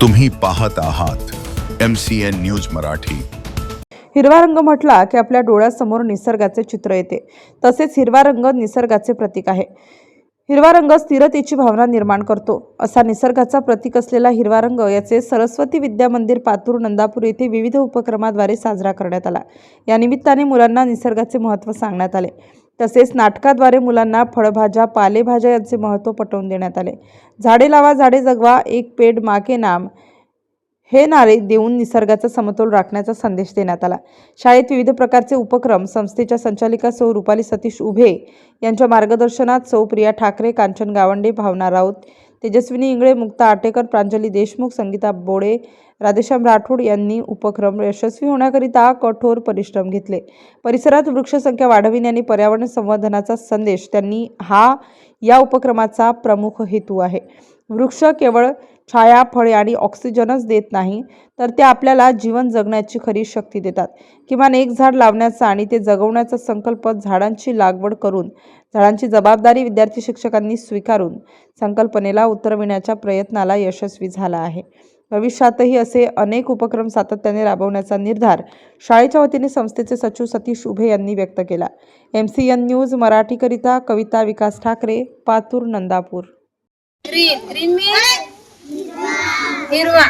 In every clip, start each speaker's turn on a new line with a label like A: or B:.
A: तुम्ही पाहत आहात M C N news Marathi.
B: हिरवा रंग म्हटला की आपल्या डोळ्यासमोर निसर्गाचे चित्र येते. तसेच हिरवा रंग निसर्गाचे प्रतीक आहे. हिरवा रंग स्थिरतेची भावना निर्माण करतो. असा निसर्गाचा प्रतीक असलेला हिरवा रंग याचे सरस्वती विद्या मंदिर पातूर नंदापूर येथे विविध उपक्रमाद्वारे साजरा करण्यात आला. या निमित्ताने मुलांना निसर्गाचे महत्त्व सांगण्यात आले. तसेच नाटकाद्वारे मुलांना फळभाज्या पालेभाज्या यांचे महत्त्व पटवून देण्यात आले. झाडे लावा झाडे जगवा एक पेड माके नाम. हे नारे देऊन निसर्गाचा समतोल राखण्याचा संदेश देण्यात आला. शाळेत विविध प्रकारचे उपक्रम संस्थेच्या संचालिका सौ रुपाली सतीश उभे यांच्या मार्गदर्शनात सौ प्रिया ठाकरे कांचन गावंडे भावना राऊत तेजस्विनी इंगळे मुक्ता आटेकर प्रांजली देशमुख संगीता बोडे राधेश्याम राठोड यांनी उपक्रम यशस्वी होण्याकरिता कठोर परिश्रम घेतले. परिसरात वृक्षसंख्या वाढविणे आणि पर्यावरण संवर्धनाचा संदेश त्यांनी हा या उपक्रमाचा प्रमुख हेतू आहे. वृक्ष केवळ छाया फळे आणि ऑक्सिजनच देत नाही तर ते आपल्याला जीवन जगण्याची खरी शक्ती देतात. किमान एक झाड लावण्याचा आणि ते जगवण्याचा संकल्प झाडांची लागवड करून झाडांची जबाबदारी विद्यार्थी शिक्षकांनी स्वीकारून संकल्पनेला उतरविण्याच्या प्रयत्नाला यशस्वी झाला आहे. भविष्यातही असे अनेक उपक्रम सातत्याने राबवण्याचा निर्धार शाळेच्या वतीने संस्थेचे सचिव सतीश उभे यांनी व्यक्त केला. एम सी एन न्यूज मराठीकरिता कविता विकास ठाकरे पातूर नंदापूर.
C: हिरवा.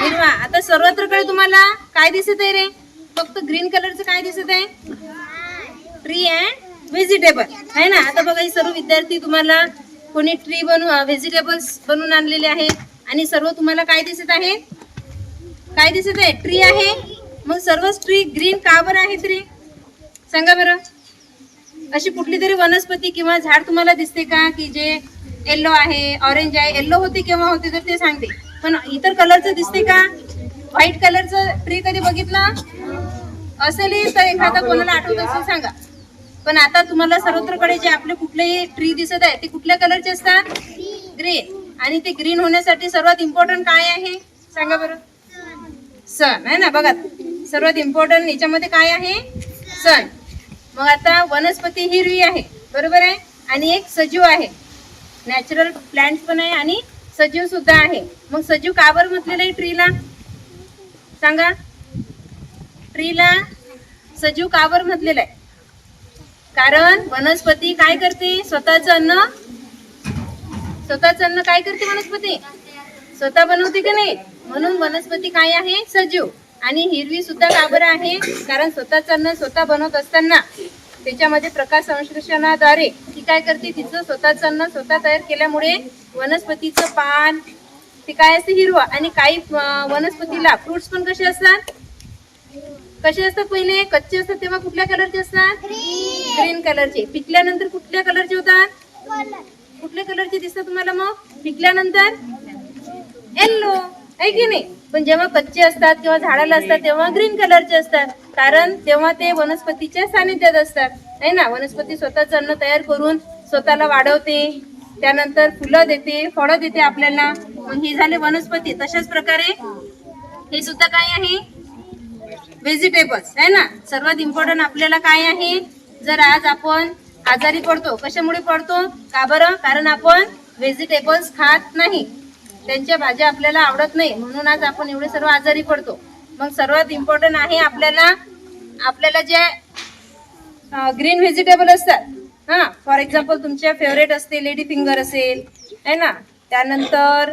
C: हिरवा. आता सर्वत्रकडे तुम्हाला काय दिसत आहे रे? फक्त ग्रीन कलरचं काय दिसत आहे? ट्री अँड व्हेजिटेबल आहे ना? आता बघा हे सर्व विद्यार्थी तुम्हाला कोणी ट्री बनवू व्हेजिटेबल्स बनवून आणलेले आहेत आणि सर्व तुम्हाला काय दिसत आहे? काय दिसत आहे? ट्री आहे. मग सर्वच ट्री ग्रीन का बरं आहे ट्री सांगा बरं. अशी कुठली तरी वनस्पती किंवा झाड तुम्हाला दिसते का? की जे येल्लो आहे ऑरेंज आहे येल्लो होते केव्हा होते तर ते सांगते. पण इतर कलरचं दिसते का? व्हाईट कलरचं ट्री कधी बघितलं? असेल तर एखादा कोणाला आठवत असेल सांगा. पण आता तुम्हाला सर्वत्रकडे जे आपले कुठलेही ट्री दिसत आहे ते कुठल्या कलरचे असतात? ग्रीन आणि ते ग्रीन होण्यासाठी सर्वात इम्पॉर्टंट काय आहे? सांगा बरं. सन आहे ना? बघा. सर्वात इम्पॉर्टंट याच्यामध्ये काय आहे? सन मग आता वनस्पती हिरवी आहे. बरोबर आहे? आणि एक सजीव आहे. नॅचरल प्लांट पण आहे आणि सजीव सुद्धा आहे. मग सजीव का बरं म्हटलेलं आहे ट्रीला सांगा. ट्रीला सजीव का बरं म्हटलेलं आहे? कारण वनस्पती काय करते? स्वतःचं अन्न? स्वतःचं अन्न काय करते वनस्पती? स्वतः बनवते का नाही? म्हणून वनस्पती काय आहे? सजीव. आणि हिरवी सुद्धा काबर आहे कारण स्वतःचं अन्न स्वतः बनवत असताना. त्याच्यामध्ये प्रकाश संश्लेषणाद्वारे ती काय करते? तिचं स्वतःचं अन्न स्वतः तयार केल्यामुळे वनस्पतीचं पान ते काय असते? हिरवं. आणि काही वनस्पतीला फ्रुट्स पण कसे असतात? कसे असतात पहिले? कच्चे असतात तेव्हा कुठल्या कलरचे असतात? ग्रीन कलरचे पिकल्यानंतर कुठल्या कलरचे होतात? कुठल्या कलरचे दिसतात तुम्हाला मग? पिकल्यानंतर? येल्लो आहे की नाही? पण जेव्हा कच्चे असतात किंवा झाडाला असतात तेव्हा ग्रीन कलरचे असतात. कारण तेव्हा ते वनस्पतीच्या सानिध्यात असतात. आहे ना? वनस्पती स्वतःच अन्न तयार करून स्वतःला वाढवते. त्यानंतर फुलं देते फळं देते आपल्याला. मग ही झाले वनस्पती. तशाच प्रकारे हे सुद्धा काय आहे? व्हेजिटेबल्स आहे ना? सर्वात इम्पॉर्टंट आपल्याला काय आहे? जर आज आपण आजारी पडतो कशामुळे पडतो? का बरं? कारण आपण व्हेजिटेबल्स खात नाही. त्यांच्या भाज्या आपल्याला आवडत नाही. म्हणून आज आपण एवढे सर्व आजारी पडतो. मग सर्वात इम्पॉर्टंट आहे आपल्याला आपल्याला जे ग्रीन व्हेजिटेबल असतात हां फॉर एक्झाम्पल तुमच्या फेवरेट असते लेडी फिंगर असेल आहे ना? त्यानंतर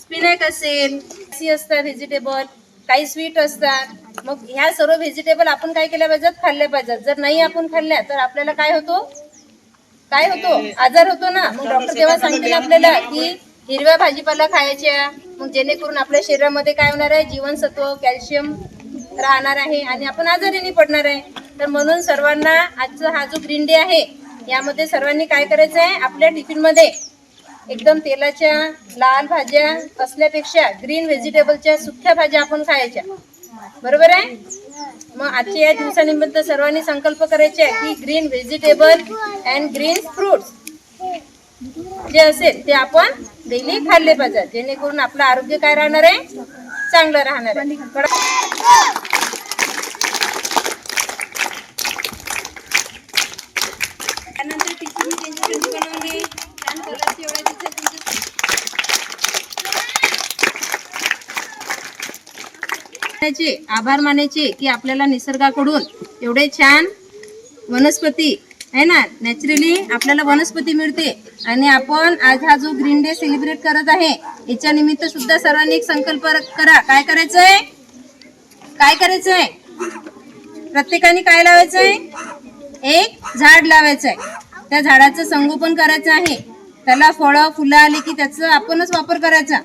C: स्पिनॅक असेल सी असतात व्हेजिटेबल काही स्वीट असतात. मग ह्या सर्व व्हेजिटेबल आपण काय केल्या पाहिजेत? खाल्ल्या पाहिजेत. जर नाही आपण खाल्ल्या तर आपल्याला काय होतो? काय होतो? आजार होतो ना. मग डॉक्टर तेव्हा सांगतील आपल्याला की हिरव्या भाजीपाला खायच्या. मग जेणेकरून आपल्या शरीरामध्ये काय होणार आहे? जीवनसत्व कॅल्शियम राहणार आहे आणि आपण आजारी पडणार आहे. तर म्हणून सर्वांना आजचा हा जो ग्रीन डे आहे यामध्ये सर्वांनी काय करायचं आहे आपल्या टिफिनमध्ये एकदम तेलाच्या लाल भाज्या असल्यापेक्षा ग्रीन व्हेजिटेबलच्या सुक्या भाज्या आपण खायच्या. बरोबर आहे? मग आजच्या या दिवसानिमित्त सर्वांनी संकल्प करायचे आहे की green vegetable and green fruits जे असेल ते आपण डेली खाल्ले पाहिजे. जेणेकरून आपलं आरोग्य काय राहणार आहे? चांगलं राहणार आहे बरं? त्यानंतर टिफिन त्यांची बनवली छान कलरची एवढ्या दिवसात मानायचे आभार मानायचे की आपल्याला निसर्गाकडून एवढे छान वनस्पती आहे ना? नॅचरली आपल्याला वनस्पती मिळते. आणि आपण आज हा जो ग्रीन डे सेलिब्रेट करत आहे याच्या निमित्त सुद्धा सर्वांनी एक संकल्प करा. काय करायचंय? काय करायचंय? प्रत्येकाने काय लावायचंय? एक झाड लावायचंय. त्या झाडाचं संगोपन करायचं आहे. त्याला फळं फुलं आली की त्याचा आपणच वापर करायचा.